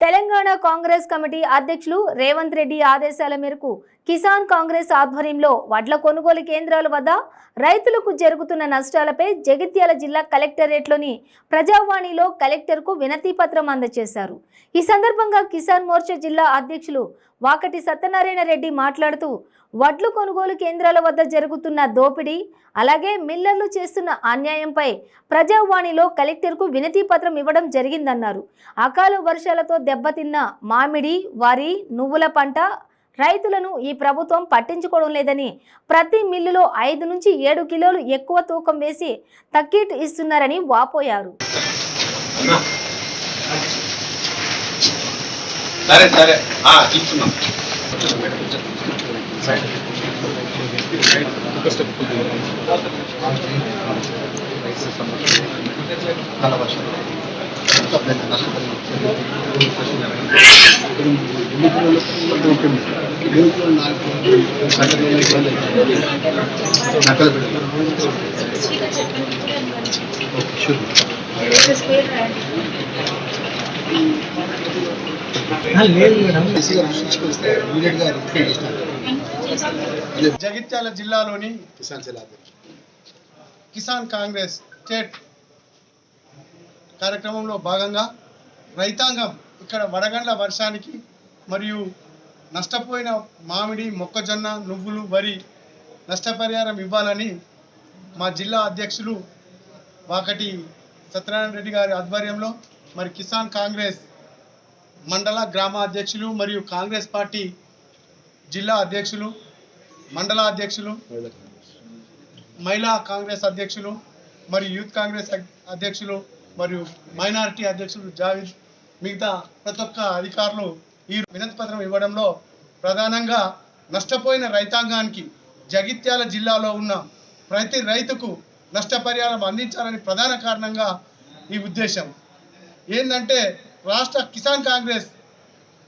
Telangana Congress committee అధ్యక్షులు రేవంత్ రెడ్డి ఆదేశాల మేరకు కిసాన్ కాంగ్రెస్ ఆధ్వర్యంలో వడ్ల కొనుగోలు కేంద్రాల వద్ద రైతులకు జరుగుతున్న నష్టాలపై జగిత్యాల జిల్లా కలెక్టరేట్లోని ప్రజావాణిలో కలెక్టర్కు వినతి పత్రం అందజేశారు. ఈ సందర్భంగా కిసాన్ మోర్చా జిల్లా అధ్యక్షులు వాకటి సత్యనారాయణ రెడ్డి మాట్లాడుతూ వడ్లు కొనుగోలు కేంద్రాల వద్ద జరుగుతున్న దోపిడీ అలాగే మిల్లర్లు చేస్తున్న అన్యాయంపై ప్రజావాణిలో కలెక్టర్కు వినతి పత్రం ఇవ్వడం జరిగిందన్నారు. అకాల వర్షాలతో దెబ్బతిన్న మామిడి వరి నువ్వుల పంట రైతులను ఈ ప్రభుత్వం పట్టించుకోవడం లేదని ప్రతి మిల్లులో ఐదు నుంచి ఏడు కిలోలు ఎక్కువ తూకం వేసి తక్కీట్ ఇస్తున్నారని వాపోయారు. సరే సరే. ఆ, ఇస్తున్నాం జగిత్యాల జిల్లాలోని కిసాన్ సెల్ అధ్యక్షుడు కిసాన్ కాంగ్రెస్ స్టేట్ కార్యక్రమంలో భాగంగా రైతాంగం ఇక్కడ వడగండ్ల వర్షానికి మరియు నష్టపోయిన మామిడి మొక్కజొన్న నువ్వులు వరి నష్టపరిహారం ఇవ్వాలని మా జిల్లా అధ్యక్షులు వాకటి సత్యనారాయణ రెడ్డి గారి ఆధ్వర్యంలో మరి కిసాన్ కాంగ్రెస్ మండల గ్రామ అధ్యక్షులు మరియు కాంగ్రెస్ పార్టీ జిల్లా అధ్యక్షులు మండల అధ్యక్షులు మహిళా కాంగ్రెస్ అధ్యక్షులు మరియు యూత్ కాంగ్రెస్ అధ్యక్షులు మరియు మైనారిటీ అధ్యక్షుడు జావేద్ మిగతా ప్రతి ఒక్క అధికారులు ఈ వినతి పత్రం ఇవ్వడంలో ప్రధానంగా నష్టపోయిన రైతాంగానికి జగిత్యాల జిల్లాలో ఉన్న ప్రతి రైతుకు నష్టపరిహారం అందించాలని ప్రధాన కారణంగా ఈ ఉద్దేశం. ఏంటంటే రాష్ట్ర కిసాన్ కాంగ్రెస్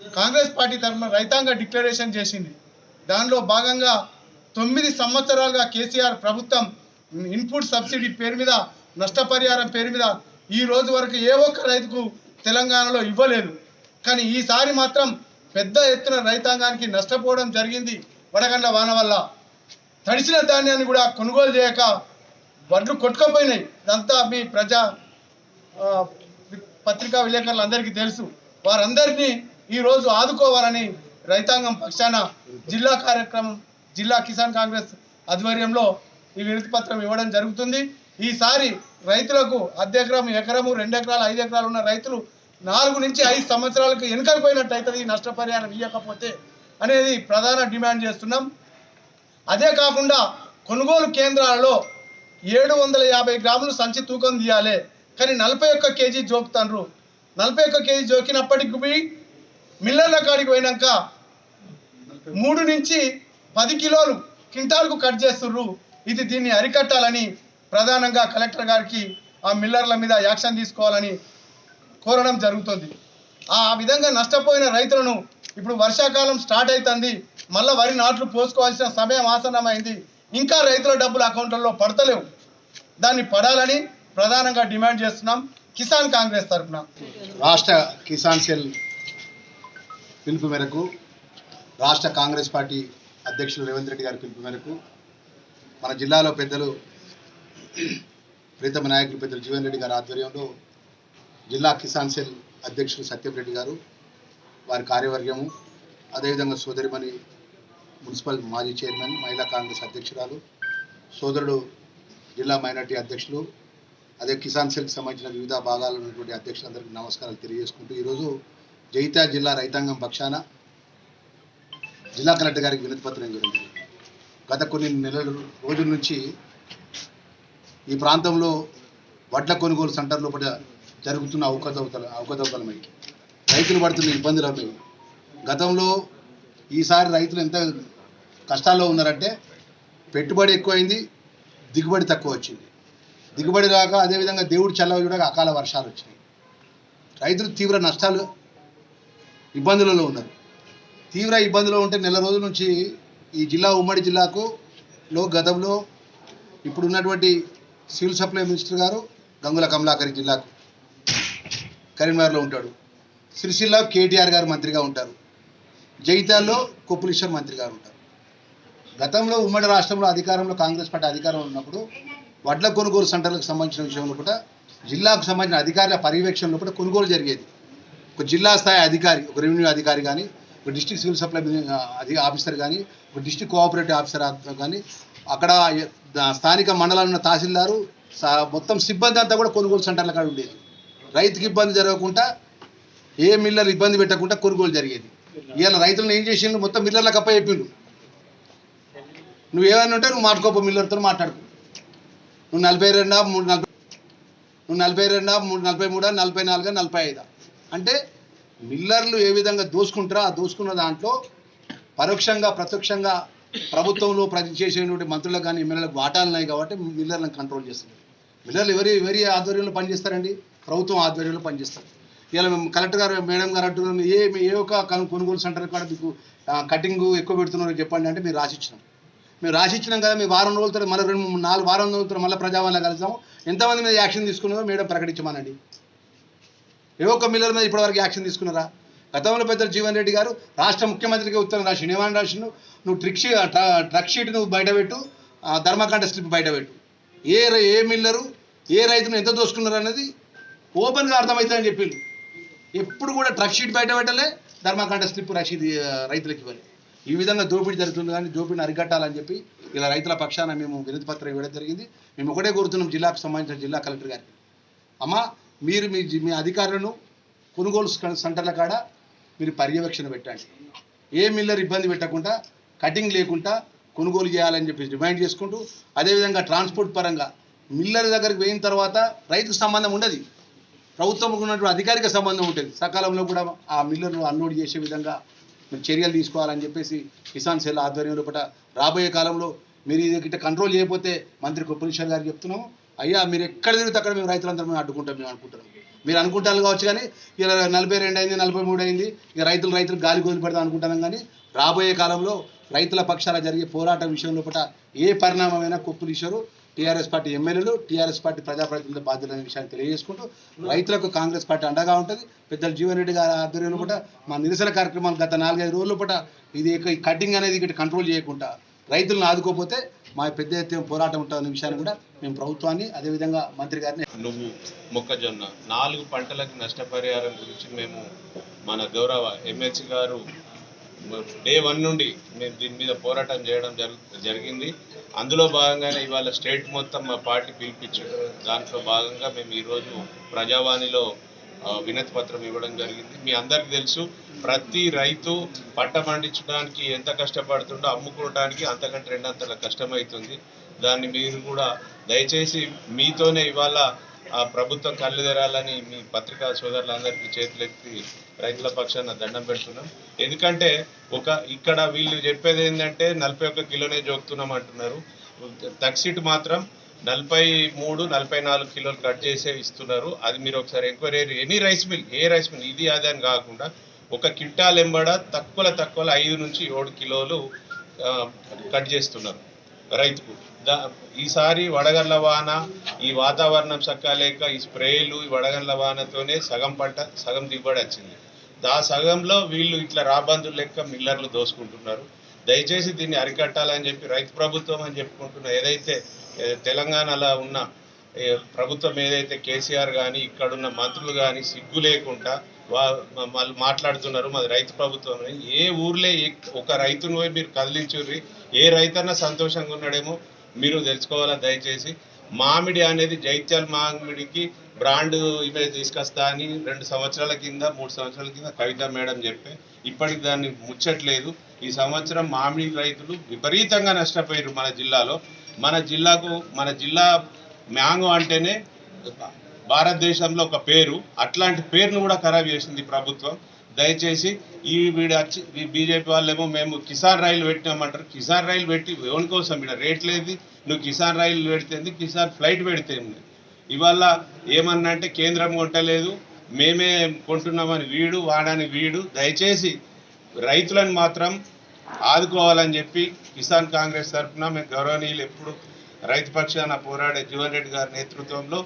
కాంగ్రెస్ పార్టీ తరఫున రైతాంగ డిక్లరేషన్ చేసింది. దానిలో భాగంగా తొమ్మిది సంవత్సరాలుగా కేసీఆర్ ప్రభుత్వం ఇన్పుట్ సబ్సిడీ పేరు మీద నష్టపరిహారం పేరు మీద ఈ రోజు వరకు ఏ ఒక్క రైతుకు తెలంగాణలో ఇవ్వలేదు. కానీ ఈసారి మాత్రం పెద్ద ఎత్తున రైతాంగానికి నష్టపోవడం జరిగింది వడగండ్ల వాన వల్ల. తడిసిన ధాన్యాన్ని కూడా కొనుగోలు చేయక వడ్లు కొట్టుకపోయినాయి. ఇదంతా మీ ప్రజా పత్రికా విలేకరులందరికీ తెలుసు. వారందరినీ ఈరోజు ఆదుకోవాలని రైతాంగం పక్షాన జిల్లా కార్యక్రమం జిల్లా కిసాన్ కాంగ్రెస్ ఆధ్వర్యంలో ఈ వినతి పత్రం ఇవ్వడం జరుగుతుంది. ఈసారి రైతులకు అర్ధెకరం ఎకరము రెండు ఎకరాలు ఐదు ఎకరాలు ఉన్న రైతులు నాలుగు నుంచి ఐదు సంవత్సరాలకు వెనుకలిపోయినట్టు అవుతుంది ఈ నష్టపరిహారం ఇవ్వకపోతే అనేది ప్రధాన డిమాండ్ చేస్తున్నాం. అదే కాకుండా కొనుగోలు కేంద్రాలలో ఏడు వందల యాభై గ్రాములు సంచి తూకం తీయాలి. కానీ నలభై ఒక్క కేజీ జోకుతాండ్రు. నలభై ఒక్క కేజీ జోకినప్పటికి మిల్లర్ల కాడికి పోయినాక మూడు నుంచి పది కిలోలు క్వింటాల్కు కట్ చేస్తుర్రు. ఇది దీన్ని అరికట్టాలని ప్రధానంగా కలెక్టర్ గారికి ఆ మిల్లర్ల మీద యాక్షన్ తీసుకోవాలని కోరడం జరుగుతుంది. ఆ విధంగా నష్టపోయిన రైతులను ఇప్పుడు వర్షాకాలం స్టార్ట్ అవుతుంది మళ్ళీ వరి నాట్లు పోసుకోవాల్సిన సమయం ఆసన్నమైంది. ఇంకా రైతుల డబ్బులు అకౌంట్లలో పడతలేవు. దాన్ని పడాలని ప్రధానంగా డిమాండ్ చేస్తున్నాం కిసాన్ కాంగ్రెస్ తరఫున. రాష్ట్ర కిసాన్ సెల్ పిలుపు మేరకు రాష్ట్ర కాంగ్రెస్ పార్టీ అధ్యక్షులు రేవంత్ రెడ్డి గారి పిలుపు మేరకు మన జిల్లాలో పెద్దలు ప్రీతమ నాయకులు పెద్దలు జీవన్ రెడ్డి గారి ఆధ్వర్యంలో జిల్లా కిసాన్ సెల్ అధ్యక్షులు సత్యం రెడ్డి గారు వారి కార్యవర్గము అదేవిధంగా సోదరిమణి మున్సిపల్ మాజీ చైర్మన్ మహిళా కాంగ్రెస్ అధ్యక్షురాలు సోదరుడు జిల్లా మైనార్టీ అధ్యక్షులు అదే కిసాన్ సెల్కి సంబంధించిన వివిధ భాగాలు ఉన్నటువంటి అధ్యక్షులందరికీ నమస్కారాలు తెలియజేసుకుంటూ ఈరోజు జగిత్యాల జిల్లా రైతాంగం పక్షాన జిల్లా కలెక్టర్ గారికి వినతి పత్రం జరిగింది. గత కొన్ని నెలల రోజుల నుంచి ఈ ప్రాంతంలో వడ్ల కొనుగోలు సెంటర్ లోపల జరుగుతున్న అవకతవకల అవకతవకలమై రైతులు పడుతున్న ఇబ్బందులపై గతంలో ఈసారి రైతులు ఎంత కష్టాల్లో ఉన్నారంటే పెట్టుబడి ఎక్కువైంది దిగుబడి తక్కువ వచ్చింది. దిగుబడి రాక అదేవిధంగా దేవుడు చల్లవ చూడక అకాల వర్షాలు వచ్చినాయి. రైతులు తీవ్ర నష్టాలు ఇబ్బందులలో ఉన్నారు. తీవ్ర ఇబ్బందులు ఉంటే నెల రోజుల నుంచి ఈ జిల్లా ఉమ్మడి జిల్లాకు లో గతంలో ఇప్పుడున్నటువంటి సివిల్ సప్లై మినిస్టర్ గారు గంగుల కమలాకరి జిల్లాకు కరీంనగర్లో ఉంటాడు. సిరిసిల్ల కేటీఆర్ గారు మంత్రిగా ఉంటారు. జైతాల్లో కొప్పులీశ్వర్ మంత్రి గారు ఉంటారు. గతంలో ఉమ్మడి రాష్ట్రంలో అధికారంలో కాంగ్రెస్ పార్టీ అధికారంలో ఉన్నప్పుడు వడ్ల కొనుగోలు సెంటర్లకు సంబంధించిన విషయంలో కూడా జిల్లాకు సంబంధించిన అధికారుల పర్యవేక్షణలో కూడా కొనుగోలు జరిగేది. ఒక జిల్లా స్థాయి అధికారి ఒక రెవెన్యూ అధికారి కానీ ఒక డిస్టిక్ సివిల్ సప్లై అది ఆఫీసర్ కానీ ఒక డిస్టిక్ కోఆపరేటివ్ ఆఫీసర్ కానీ అక్కడ స్థానిక మండలంలో ఉన్న తహసీల్దారు మొత్తం సిబ్బంది అంతా కూడా కొనుగోలు సెంటర్ల కాడ ఉండేది. రైతుకి ఇబ్బంది జరగకుండా ఏ మిల్లర్ ఇబ్బంది పెట్టకుండా కొనుగోలు జరిగేది. ఇవాళ రైతులను ఏం చేసిండు మొత్తం మిల్లర్లకు అప్ప చెప్పిండు నువ్వు ఏమైనా ఉంటే నువ్వు మాట్లాడుకో మిల్లర్తో మాట్లాడుకో. నువ్వు నలభై రెండా మూడు నలభై నువ్వు నలభై రెండా మూడు నలభై మూడా నలభై నాలుగా నలభై ఐదా? అంటే మిల్లర్లు ఏ విధంగా దోసుకుంటారో ఆ దోసుకున్న దాంట్లో పరోక్షంగా ప్రత్యక్షంగా ప్రభుత్వంలో ప్రతి చేసేటువంటి మంత్రులకు కానీ ఎమ్మెల్యేలకు వాటాలు ఉన్నాయి కాబట్టి మిల్లర్లను కంట్రోల్ చేస్తున్నారు. మిల్లర్లు ఎవరి ఎవరి ఆధ్వర్యంలో పనిచేస్తారండి? ప్రభుత్వం ఆధ్వర్యంలో పనిచేస్తారు. ఇలా మేము కలెక్టర్ గారు మేడం గారు అంటున్నారు ఏ ఏ ఒక్క కొనుగోలు సెంటర్ కూడా మీకు కటింగ్ ఎక్కువ పెడుతున్నారో చెప్పండి అంటే మీరు రాసిచ్చినాం. మేము రాసిచ్చినాం కదా మీ వారం రోజులతో మళ్ళీ రెండు నాలుగు వారం రోజులతో మళ్ళీ ప్రజావాళ్ళ కలుద్దాము. ఎంతమంది మీద యాక్షన్ తీసుకున్నారో మేడం ప్రకటించమనండి. ఏ ఒక్క మిల్లర్ మీద ఇప్పటివరకు యాక్షన్ తీసుకున్నారా? గతంలో పెద్దలు జీవన్ రెడ్డి గారు రాష్ట్ర ముఖ్యమంత్రికి ఉత్తరం రాసిండు ఏమని రాసిండు. నువ్వు ట్రిక్ ట్రక్ షీట్ నువ్వు బయటపెట్టు ఆ, ధర్మకాండ స్లిప్ బయటపెట్టు. ఏ రై- ఏ మిల్లరు ఏ రైతును ఎంత దోసుకున్నారు అనేది ఓపెన్గా అర్థమవుతుందని చెప్పిండు. ఎప్పుడు కూడా ట్రక్ షీట్ బయట పెట్టలే ధర్మకాండ స్లిప్ రసీదు రైతులకు ఇవ్వాలి. ఈ విధంగా దోపిడీ జరుగుతుంది కానీ దోపిడీని అరికట్టాలని చెప్పి ఇలా రైతుల పక్షాన మేము వినతి పత్రం ఇవ్వడం జరిగింది. మేము ఒకటే కోరుతున్నాం జిల్లాకు సంబంధించిన జిల్లా కలెక్టర్ గారికి. అమ్మ మీరు మీ జి- మీ అధికారులను కొనుగోలు సెంటర్ల కాడ మీరు పర్యవేక్షణ పెట్టండి. ఏ మిల్లర్ ఇబ్బంది పెట్టకుండా కటింగ్ లేకుండా కొనుగోలు చేయాలని చెప్పి డిమాండ్ చేసుకుంటూ అదేవిధంగా ట్రాన్స్పోర్ట్ పరంగా మిల్లర్ దగ్గరికి పోయిన తర్వాత రైతుకు సంబంధం ఉండదు. ప్రభుత్వం ఉన్నటువంటి అధికారిక సంబంధం ఉంటుంది. సకాలంలో కూడా ఆ మిల్లర్ను అన్లోడ్ చేసే విధంగా మీరు చర్యలు తీసుకోవాలని చెప్పేసి కిసాన్ సెల్ ఆధ్వర్యంలో పట రాబోయే కాలంలో మీరు ఇది గిట్ట కంట్రోల్ చేయకపోతే మంత్రి కొప్పలీశ్వర్ గారు చెప్తున్నాము అయ్యా మీరు ఎక్కడ తిరిగితే అక్కడ మేము రైతులందరూ మేము అడ్డుకుంటాం మేము అనుకుంటున్నాం. మీరు అనుకుంటారు కావచ్చు కానీ ఇలా నలభై రెండు అయింది నలభై మూడు అయింది. ఇక రైతులు రైతులు గాలి వదిలి పెడతాం అనుకుంటాను కానీ రాబోయే కాలంలో రైతుల పక్షాన జరిగే పోరాటం విషయంలో పట ఏ పరిణామమైనా కొప్పులీశ్వరు టీఆర్ఎస్ పార్టీ ఎమ్మెల్యేలు టీఆర్ఎస్ పార్టీ ప్రజాప్రతినిధుల బాధ్యత అనే విషయాన్ని తెలియజేసుకుంటూ రైతులకు కాంగ్రెస్ పార్టీ అండగా ఉంటుంది. పెద్దలు జీవన్ రెడ్డి గారి ఆధ్వర్యంలో పూట మా నిరసన కార్యక్రమాలు గత నాలుగైదు రోజుల పూట ఇది కటింగ్ అనేది ఇక్కడ కంట్రోల్ చేయకుండా రైతులను ఆదుకోకపోతే మా పెద్ద ఎత్తున పోరాటం ఉంటుందనే విషయాన్ని కూడా మేము ప్రభుత్వాన్ని అదేవిధంగా మంత్రి గారిని నువ్వు మొక్కజొన్న నాలుగు పంటలకు నష్టపరిహారం గురించి మేము మన గౌరవ ఎమ్మెల్సీ గారు డే వన్ నుండి మేము దీని మీద పోరాటం చేయడం జరిగింది. అందులో భాగంగానే ఇవాళ స్టేట్ మొత్తం మా పార్టీ పిలిపించారు దాంట్లో భాగంగా మేము ఈరోజు ప్రజావాణిలో వినతి పత్రం ఇవ్వడం జరిగింది. మీ అందరికీ తెలుసు ప్రతి రైతు పంట పండించడానికి ఎంత కష్టపడుతుండో అమ్ముకోవడానికి అంతకంటే రెండంతల కష్టమవుతుంది దాన్ని మీరు కూడా దయచేసి మీతోనే ఇవాళ ఆ ప్రభుత్వం కళ్ళు తెరాలని మీ పత్రికా సోదరులందరికీ చేతులెత్తి రైతుల పక్షాన దండం పెడుతున్నాం. ఎందుకంటే ఒక ఇక్కడ వీళ్ళు చెప్పేది ఏంటంటే నలభై ఒక్క కిలోనే జోకుతున్నాం అంటున్నారు. తక్సిట్ మాత్రం నలభై మూడు నలభై నాలుగు కిలోలు కట్ చేసే ఇస్తున్నారు. అది మీరు ఒకసారి ఎంక్వైరీ ఎనీ రైస్ మిల్ ఏ రైస్ మిల్ ఇది అది అని కాకుండా ఒక కింటాల్ ఎంబడ తక్కువ తక్కువ ఐదు నుంచి ఏడు కిలోలు కట్ చేస్తున్నారు రైతుకు. దా ఈసారి వడగండ్ల వాన ఈ వాతావరణం సక్కలేక ఈ స్ప్రేలు ఈ వడగండ్ల వానతోనే సగం పంట సగం దిగుబడి వచ్చింది. దా సగంలో వీళ్ళు ఇట్లా రాబందులు లెక్క మిల్లర్లు దోసుకుంటున్నారు. దయచేసి దీన్ని అరికట్టాలని చెప్పి రైతు ప్రభుత్వం అని చెప్పుకుంటున్న ఏదైతే తెలంగాణలో ఉన్న ప్రభుత్వం ఏదైతే కేసీఆర్ కానీ ఇక్కడున్న మంత్రులు కానీ సిగ్గు లేకుండా వాళ్ళు మాట్లాడుతున్నారు మాది రైతు ప్రభుత్వం అని. ఏ ఊర్లే ఒక రైతును పోయి మీరు కదిలించుర్రి. ఏ రైతన్నా సంతోషంగా ఉన్నాడేమో మీరు తెలుసుకోవాలా దయచేసి. మామిడి అనేది జైత్యాల మామిడికి బ్రాండ్ ఇమేజ్ తీసుకొస్తా అని రెండు సంవత్సరాల కింద మూడు సంవత్సరాల కింద కవిత మేడం చెప్పే. ఇప్పటికి దాన్ని ముచ్చట్లేదు. ఈ సంవత్సరం మామిడి రైతులు విపరీతంగా నష్టపోయారు మన జిల్లాలో. మన జిల్లాకు మన జిల్లా మ్యాంగో అంటేనే భారతదేశంలో ఒక పేరు అట్లాంటి పేరును కూడా ఖరాబ్ చేసింది ప్రభుత్వం. దయచేసి ఈ వీడు వచ్చి ఈ బీజేపీ వాళ్ళేమో మేము కిసాన్ రైలు పెట్టినామంటారు. కిసాన్ రైలు పెట్టి ఎవరి కోసం ఇక్కడ రేట్ లేదు నువ్వు కిసాన్ రైలు పెడితే కిసాన్ ఫ్లైట్ పెడితే ఇవాళ ఏమన్నా అంటే కేంద్రం కొంటలేదు మేమే కొంటున్నామని వీడు వాడని వీడు. దయచేసి రైతులను మాత్రం ఆదుకోవాలని చెప్పి కిసాన్ కాంగ్రెస్ తరఫున మేము గౌరవనీయులు ఎప్పుడు రైతు పక్షాన పోరాడే జీవన్ రెడ్డి గారి నేతృత్వంలో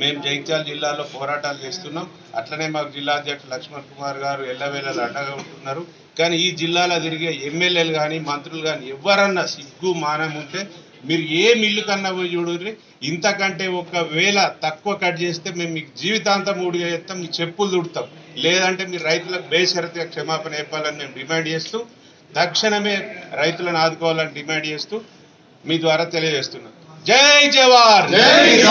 మేము జగిత్యాల జిల్లాలో పోరాటాలు చేస్తున్నాం. అట్లనే మాకు జిల్లా అధ్యక్షుడు లక్ష్మణ్ కుమార్ గారు ఎల్లవేళలు అండగా ఉంటున్నారు. కానీ ఈ జిల్లాలో తిరిగే ఎమ్మెల్యేలు కానీ మంత్రులు కానీ ఎవరన్నా సిగ్గు మానం ఉంటే మీరు ఏ మిల్లు కన్నా పోయి చూడండి ఇంతకంటే ఒకవేళ తక్కువ కట్ చేస్తే మేము మీకు జీవితాంతం ఊడిగా చేస్తాం మీ చెప్పులు దుడతాం లేదంటే మీరు రైతులకు బేషరతిగా క్షమాపణ చెప్పాలని మేము డిమాండ్ చేస్తూ తక్షణమే రైతులను ఆదుకోవాలని డిమాండ్ చేస్తూ మీ ద్వారా తెలియజేస్తున్నాం. జై జవాన్!